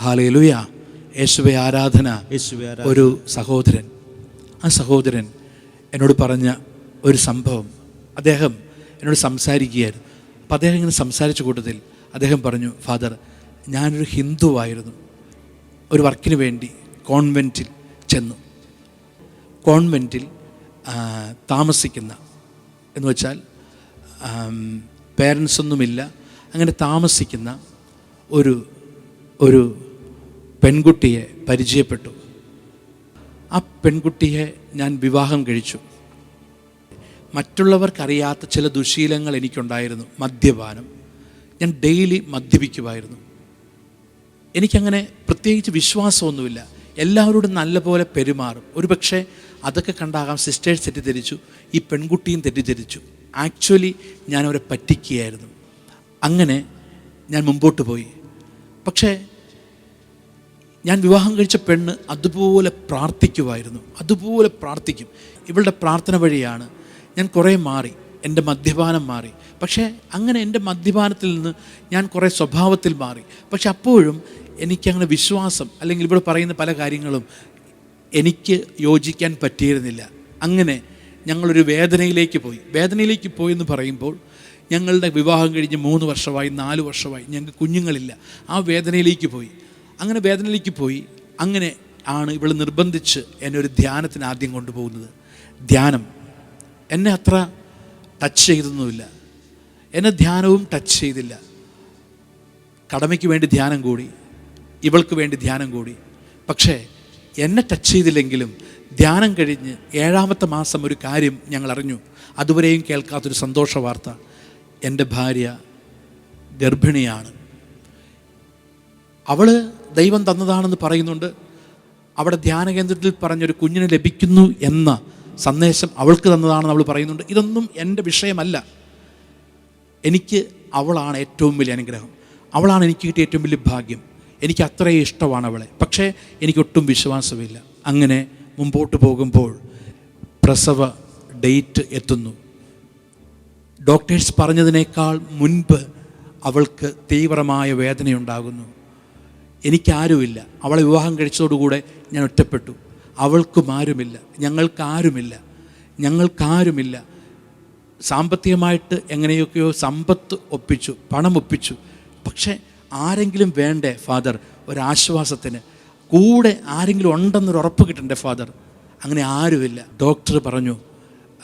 ഹാലയിലുയ യേശുവെ ആരാധന. ഒരു സഹോദരൻ. ആ സഹോദരൻ എന്നോട് പറഞ്ഞ ഒരു സംഭവം. അദ്ദേഹം എന്നോട് സംസാരിക്കുകയായിരുന്നു. അപ്പം അദ്ദേഹം ഇങ്ങനെ സംസാരിച്ച കൂട്ടത്തിൽ അദ്ദേഹം പറഞ്ഞു ഫാദർ ഞാനൊരു ഹിന്ദുവായിരുന്നു. ഒരു വർക്കിന് വേണ്ടി കോൺവെന്റിൽ ചെന്നു. കോൺവെന്റിൽ താമസിക്കുന്ന. എന്ന് വെച്ചാൽ പേരൻസൊന്നുമില്ല. അങ്ങനെ താമസിക്കുന്ന ഒരു ഒരു പെൺകുട്ടിയെ പരിചയപ്പെട്ടു. ആ പെൺകുട്ടിയെ ഞാൻ വിവാഹം കഴിച്ചു. മറ്റുള്ളവർക്കറിയാത്ത ചില ദുശീലങ്ങൾ എനിക്കുണ്ടായിരുന്നു. മദ്യപാനം. ഞാൻ ഡെയിലി മദ്യപിക്കുമായിരുന്നു. എനിക്കങ്ങനെ പ്രത്യേകിച്ച് വിശ്വാസമൊന്നുമില്ല. എല്ലാവരോടും നല്ലപോലെ പെരുമാറും. ഒരുപക്ഷെ അതൊക്കെ കണ്ടാകാം സിസ്റ്റേഴ്സ് തെറ്റിദ്ധരിച്ചു ഈ പെൺകുട്ടിയും തെറ്റിദ്ധരിച്ചു. ആക്ച്വലി ഞാൻ അവരെ പറ്റിക്കുകയായിരുന്നു. അങ്ങനെ ഞാൻ മുമ്പോട്ട് പോയി. പക്ഷേ ഞാൻ വിവാഹം കഴിച്ച പെണ്ണ് അതുപോലെ പ്രാർത്ഥിക്കുമായിരുന്നു. അതുപോലെ പ്രാർത്ഥിക്കും. ഇവളുടെ പ്രാർത്ഥന വഴിയാണ് ഞാൻ കുറേ മാറി എന്റെ മദ്യപാനം മാറി. പക്ഷേ അങ്ങനെ എന്റെ മദ്യപാനത്തിൽ നിന്ന് ഞാൻ കുറേ സ്വഭാവത്തിൽ മാറി. പക്ഷെ അപ്പോഴും എനിക്കങ്ങനെ വിശ്വാസം അല്ലെങ്കിൽ ഇവിടെ പറയുന്ന പല കാര്യങ്ങളും എനിക്ക് യോജിക്കാൻ പറ്റിയിരുന്നില്ല. അങ്ങനെ ഞങ്ങളൊരു വേദനയിലേക്ക് പോയി. വേദനയിലേക്ക് പോയി എന്ന് പറയുമ്പോൾ ഞങ്ങളുടെ വിവാഹം കഴിഞ്ഞ് മൂന്ന് വർഷമായി നാല് വർഷമായി ഞങ്ങൾക്ക് കുഞ്ഞുങ്ങളില്ല. ആ വേദനയിലേക്ക് പോയി. അങ്ങനെ വേദനയിലേക്ക് പോയി. അങ്ങനെ ആണ് ഇവൾ നിർബന്ധിച്ച് എന്നെ ഒരു ധ്യാനത്തിന് ആദ്യം കൊണ്ടുപോകുന്നത്. ധ്യാനം. എന്നെ അത്ര ടച്ച് ചെയ്തൊന്നുമില്ല. എന്നെ ധ്യാനവും ടച്ച് ചെയ്തില്ല. കടമയ്ക്ക് വേണ്ടി ധ്യാനം കൂടി. ഇവൾക്ക് വേണ്ടി ധ്യാനം കൂടി. പക്ഷേ എന്നെ ടച്ച് ചെയ്തില്ലെങ്കിലും ധ്യാനം കഴിഞ്ഞ് ഏഴാമത്തെ മാസം ഒരു കാര്യം ഞങ്ങൾ അറിഞ്ഞു. അതുവരെയും കേൾക്കാത്തൊരു സന്തോഷ വാർത്ത. എന്റെ ഭാര്യ ഗർഭിണിയാണ്. അവൾ ദൈവം തന്നതാണെന്ന് പറയുന്നുണ്ട്. അവിടെ ധ്യാന കേന്ദ്രത്തിൽ പറഞ്ഞൊരു കുഞ്ഞിന് ലഭിക്കുന്നു എന്ന സന്ദേശം അവൾക്ക് തന്നതാണെന്ന് അവൾ പറയുന്നുണ്ട്. ഇതൊന്നും എന്റെ വിഷയമല്ല. എനിക്ക് അവളാണ് ഏറ്റവും വലിയ അനുഗ്രഹം. അവളാണ് എനിക്ക് കിട്ടിയ ഏറ്റവും വലിയ ഭാഗ്യം. എനിക്ക് അത്രയും ഇഷ്ടമാണ് അവളെ. പക്ഷേ എനിക്കൊട്ടും വിശ്വാസമില്ല. അങ്ങനെ മുമ്പോട്ട് പോകുമ്പോൾ പ്രസവ ഡേറ്റ് എത്തുന്നു. ഡോക്ടേഴ്സ് പറഞ്ഞതിനേക്കാൾ മുൻപ് അവൾക്ക് തീവ്രമായ വേദനയുണ്ടാകുന്നു. എനിക്കാരുമില്ല. അവളെ വിവാഹം കഴിച്ചതോടുകൂടെ ഞാൻ ഒറ്റപ്പെട്ടു. അവൾക്കും ആരുമില്ല ഞങ്ങൾക്കാരുമില്ല. ഞങ്ങൾക്കാരുമില്ല. സാമ്പത്തികമായിട്ട് എങ്ങനെയൊക്കെയോ സമ്പത്ത് ഒപ്പിച്ചു പണം ഒപ്പിച്ചു. പക്ഷേ ആരെങ്കിലും വേണ്ടേ ഫാദർ? ഒരാശ്വാസത്തിന്. കൂടെ ആരെങ്കിലും ഉണ്ടെന്നൊരു ഉറപ്പ് കിട്ടണ്ടേ ഫാദർ? അങ്ങനെ ആരുമില്ല. ഡോക്ടർ പറഞ്ഞു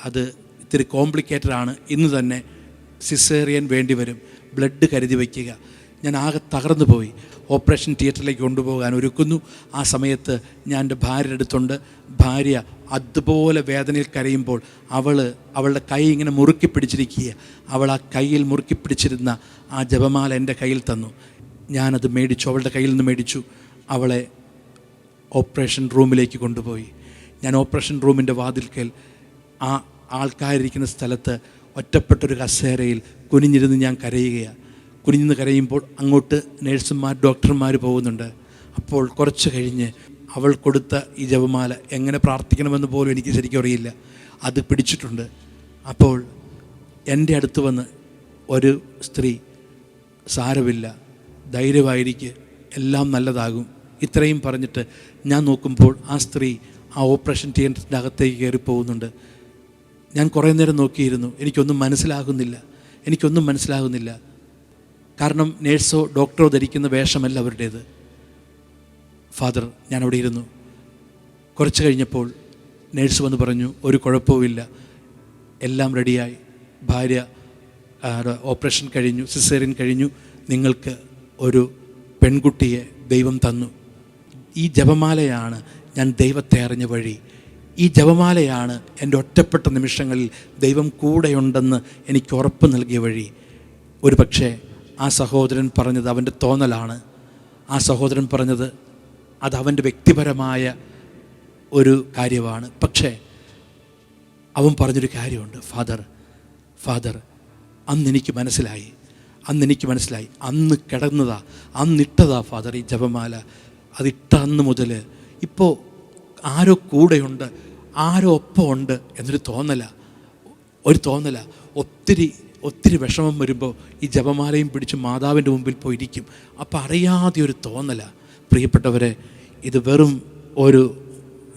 അത് ഇത്തിരി കോംപ്ലിക്കേറ്റഡ് ആണ് ഇന്ന് തന്നെ സിസേറിയൻ വേണ്ടി വരും ബ്ലഡ് കരുതി വയ്ക്കുക. ഞാൻ ആകെ തകർന്നു പോയി. ഓപ്പറേഷൻ തിയേറ്ററിലേക്ക് കൊണ്ടുപോകാൻ ഒരുക്കുന്നു. ആ സമയത്ത് ഞാൻ എന്റെ ഭാര്യയുടെ അടുത്തുണ്ട്. ഭാര്യ അതുപോലെ വേദനയിൽ കരയുമ്പോൾ അവൾ അവളുടെ കൈ ഇങ്ങനെ മുറുക്കി പിടിച്ചിരിക്കുക അവൾ ആ കയ്യിൽ മുറുക്കി പിടിച്ചിരുന്ന ആ ജപമാല എന്റെ കയ്യിൽ തന്നു. ഞാനത് മേടിച്ചു. അവളുടെ കയ്യിൽ നിന്ന് മേടിച്ചു. അവളെ ഓപ്പറേഷൻ റൂമിലേക്ക് കൊണ്ടുപോയി. ഞാൻ ഓപ്പറേഷൻ റൂമിന്റെ വാതിൽക്കൽ ആ ആൾക്കാരിരിക്കുന്ന സ്ഥലത്ത് ഒറ്റപ്പെട്ടൊരു കസേരയിൽ കുനിഞ്ഞിരുന്ന് ഞാൻ കരയുകയാണ് കുനിഞ്ഞിരുന്ന് കരയുമ്പോൾ അങ്ങോട്ട് നേഴ്സുമാർ ഡോക്ടർമാർ പോകുന്നുണ്ട്. അപ്പോൾ കുറച്ച് കഴിഞ്ഞ് അവൾ കൊടുത്ത ഈ ജപമാല എങ്ങനെ പ്രാർത്ഥിക്കണമെന്ന് പോലും എനിക്ക് ശരിക്കും അറിയില്ല. അത് പിടിച്ചിട്ടുണ്ട്. അപ്പോൾ എന്റെ അടുത്ത് വന്ന് ഒരു സ്ത്രീ സാരമില്ല ധൈര്യമായിരിക്കും എല്ലാം നല്ലതാകും. ഇത്രയും പറഞ്ഞിട്ട് ഞാൻ നോക്കുമ്പോൾ ആ സ്ത്രീ ആ ഓപ്പറേഷൻ തിയേറ്ററിന്റെ അകത്തേക്ക് കയറി പോകുന്നുണ്ട്. ഞാൻ കുറേ നേരം നോക്കിയിരുന്നു. എനിക്കൊന്നും മനസ്സിലാകുന്നില്ല. എനിക്കൊന്നും മനസ്സിലാകുന്നില്ല. കാരണം നേഴ്സോ ഡോക്ടറോ ധരിക്കുന്ന വേഷമല്ല അവരുടേത്. ഫാദർ ഞാൻ അവിടെ ഇരുന്നു. കുറച്ച് കഴിഞ്ഞപ്പോൾ നേഴ്സ് വന്ന് പറഞ്ഞു ഒരു കുഴപ്പവുമില്ല എല്ലാം റെഡിയായി. ഭാര്യ ഓപ്പറേഷൻ കഴിഞ്ഞു സിസേറിയൻ കഴിഞ്ഞു. നിങ്ങൾക്ക് ഒരു പെൺകുട്ടിയെ ദൈവം തന്നു. ഈ ജപമാലയാണ് ഞാൻ ദൈവത്തെ അറിഞ്ഞ വഴി. ഈ ജപമാലയാണ് എന്റെ ഒറ്റപ്പെട്ട നിമിഷങ്ങളിൽ ദൈവം കൂടെയുണ്ടെന്ന് എനിക്ക് ഉറപ്പ് നൽകിയ വഴി. ഒരു പക്ഷേ ആ സഹോദരൻ പറഞ്ഞത് അവന്റെ തോന്നലാണ്. ആ സഹോദരൻ പറഞ്ഞത് അത് അവന്റെ വ്യക്തിപരമായ ഒരു കാര്യമാണ്. പക്ഷേ അവൻ പറഞ്ഞൊരു കാര്യമുണ്ട്. ഫാദർ ഫാദർ അന്ന് എനിക്ക് മനസ്സിലായി. അന്ന് എനിക്ക് മനസ്സിലായി. അന്ന് കിടന്നതാ അന്നിട്ടതാ ഫാദർ ഈ ജപമാല. അതിട്ട അന്ന് മുതൽ ഇപ്പോൾ ആരോ കൂടെയുണ്ട് ആരോ ഒപ്പമുണ്ട് എന്നൊരു തോന്നല. ഒരു തോന്നല. ഒത്തിരി ഒത്തിരി വിഷമം വരുമ്പോൾ ഈ ജപമാലയും പിടിച്ച് മാതാവിന്റെ മുമ്പിൽ പോയിരിക്കും. അപ്പോൾ അറിയാതെ ഒരു തോന്നല. പ്രിയപ്പെട്ടവരെ ഇത് വെറും ഒരു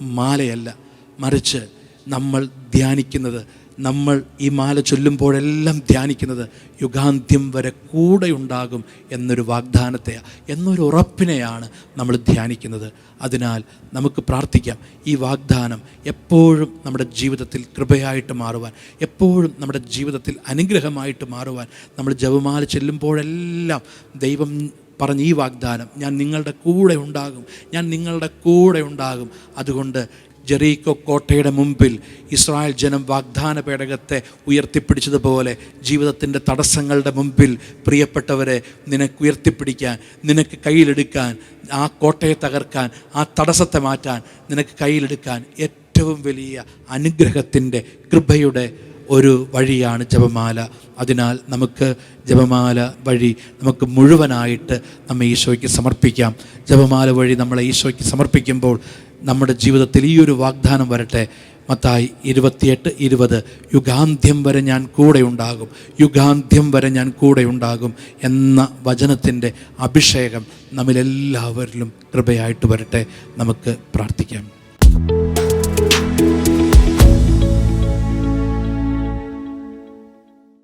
മാലയല്ല. മറിച്ച് നമ്മൾ ധ്യാനിക്കുന്നത് നമ്മൾ ഈ മാല ചൊല്ലുമ്പോഴെല്ലാം ധ്യാനിക്കുന്നത് യുഗാന്ത്യം വരെ കൂടെയുണ്ടാകും എന്നൊരു വാഗ്ദാനത്തെ എന്നൊരു ഉറപ്പിനെയാണ് നമ്മൾ ധ്യാനിക്കുന്നത്. അതിനാൽ നമുക്ക് പ്രാർത്ഥിക്കാം. ഈ വാഗ്ദാനം എപ്പോഴും നമ്മുടെ ജീവിതത്തിൽ കൃപയായിട്ട് മാറുവാൻ എപ്പോഴും നമ്മുടെ ജീവിതത്തിൽ അനുഗ്രഹമായിട്ട് മാറുവാൻ നമ്മൾ ജപമാല ചെല്ലുമ്പോഴെല്ലാം ദൈവം പറഞ്ഞ ഈ വാഗ്ദാനം ഞാൻ നിങ്ങളുടെ കൂടെ ഉണ്ടാകും ഞാൻ നിങ്ങളുടെ കൂടെ ഉണ്ടാകും. അതുകൊണ്ട് ജെറീക്കോ കോട്ടയുടെ മുമ്പിൽ ഇസ്രായേൽ ജനം വാഗ്ദാന പേടകത്തെ ഉയർത്തിപ്പിടിച്ചതുപോലെ ജീവിതത്തിന്റെ തടസ്സങ്ങളുടെ മുമ്പിൽ പ്രിയപ്പെട്ടവരെ നിനക്ക് ഉയർത്തിപ്പിടിക്കാൻ നിനക്ക് കയ്യിലെടുക്കാൻ ആ കോട്ടയെ തകർക്കാൻ ആ തടസ്സത്തെ മാറ്റാൻ നിനക്ക് കയ്യിലെടുക്കാൻ ഏറ്റവും വലിയ അനുഗ്രഹത്തിന്റെ കൃപയുടെ ഒരു വഴിയാണ് ജപമാല. അതിനാൽ നമുക്ക് ജപമാല വഴി നമുക്ക് മുഴുവനായിട്ട് നമ്മെ ഈശോയ്ക്ക് സമർപ്പിക്കാം. ജപമാല വഴി നമ്മളെ ഈശോയ്ക്ക് സമർപ്പിക്കുമ്പോൾ നമ്മുടെ ജീവിതത്തിൽ ഈ ഒരു വാഗ്ദാനം വരട്ടെ. മത്തായി ഇരുപത്തിയെട്ട് ഇരുപത്. യുഗാന്ത്യം വരെ ഞാൻ കൂടെ ഉണ്ടാകും. യുഗാന്ത്യം വരെ ഞാൻ കൂടെ ഉണ്ടാകും എന്ന വചനത്തിന്റെ അഭിഷേകം നമ്മിലെല്ലാവരിലും കൃപയായിട്ട് വരട്ടെ. നമുക്ക് പ്രാർത്ഥിക്കാം.